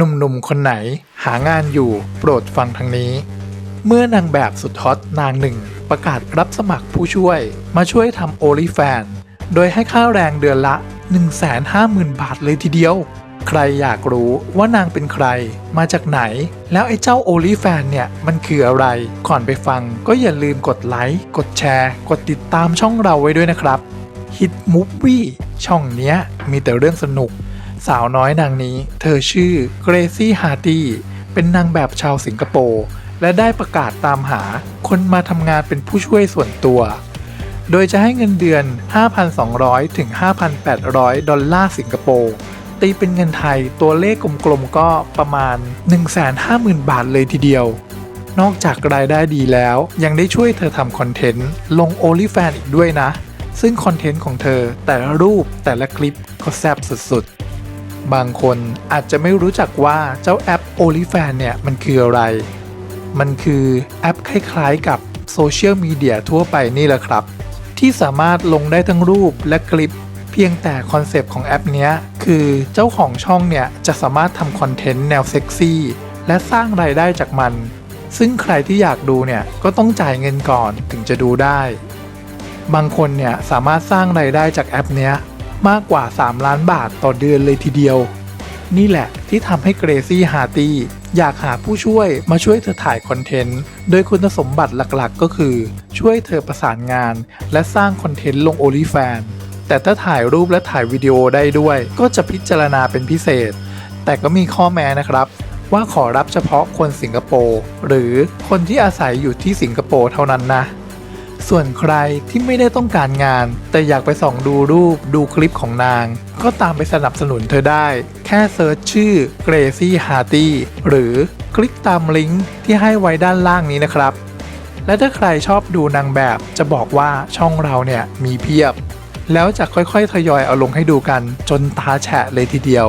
หนุ่มๆ คนไหนหางานอยู่โปรดฟังทางนี้ เมื่อนางแบบสุดฮอตนางหนึ่ง ประกาศรับสมัครผู้ช่วย มาช่วยทำโอลิแฟน โดยให้ค่าแรงเดือนละ 150,000 บาทเลยทีเดียว ใครอยากรู้ว่านางเป็นใคร มาจากไหน แล้วไอ้เจ้าโอลิแฟนเนี่ย มันคืออะไร ก่อนไปฟังก็อย่าลืมกดไลค์ กดแชร์ กดติดตามช่องเราไว้ด้วยนะครับฮิตมูฟวี่ช่องเนี้ยมีแต่เรื่องสนุก สาวน้อยนางนี้ เธอชื่อเกรซี่ฮาร์ตี้เป็นนางแบบชาวสิงคโปร์และได้ประกาศตามหาคนมาทำงานเป็นผู้ช่วยส่วนตัว โดยจะให้เงินเดือน 5,200 ถึง 5,800 ดอลลาร์สิงคโปร์ตีเป็นเงินไทยตัวเลขกลมๆก็ประมาณ 150,000 บาทเลยทีเดียว นอกจากรายได้ดีแล้วยังได้ช่วยเธอทำคอนเทนต์ ลง o n l y f a n อีกด้วยนะ ซึ่งคอนเทนต์ของเธอแต่ละรูปแต่ละคลิปก็แซ่บสุดๆ บางคนอาจจะไม่รู้จักว่าเจ้าแอป o l y f a n เนี่ยมันคืออะไร มันคือแอปคล้ายๆกับโซเชียลมีเดียทั่วไปนี่แหละครับ ที่สามารถลงได้ทั้งรูปและคลิป เพียงแต่คอนเซปต์ของแอปนี้คือเจ้าของช่องเนี่ยจะสามารถทำคอนเทนต์แนวเซ็กซี่และสร้างรายได้จากมัน ซึ่งใครที่อยากดูเนี่ยก็ต้องจ่ายเงินก่อนถึงจะดูได้ บางคนเนี่ยสามารถสร้างรายได้จากแอปนี้ มากกว่า 3 ล้านบาทต่อเดือนเลยทีเดียว นี่แหละที่ทำให้เกรซี่ฮาร์ตี้อยากหาผู้ช่วยมาช่วยเธอถ่ายคอนเทนต์ โดยคุณสมบัติหลักๆ ก็คือ ช่วยเธอประสานงาน และสร้างคอนเทนต์ลง o อลิแฟนแต่ถ้าถ่ายรูปและถ่ายวิดีโอได้ด้วย ก็จะพิจารณาเป็นพิเศษ แต่ก็มีข้อแม้นะครับ ว่าขอรับเฉพาะคนสิงคโปร์หรือคนที่อาศัยอยู่ที่สิงคโปร์เท่านั้นนะ ส่วนใครที่ไม่ได้ต้องการงาน แต่อยากไปส่องดูรูปดูคลิปของนาง ก็ตามไปสนับสนุนเธอได้ แค่เซิร์ชชื่อ Gracie h a r t y หรือคลิกตามลิงก์ที่ให้ไว้ด้านล่างนี้นะครับ และถ้าใครชอบดูนางแบบจะบอกว่าช่องเราเนี่ยมีเพียบ แล้วจะค่อยๆทยอยเอาลงให้ดูกันจนตาแฉะเลยทีเดียว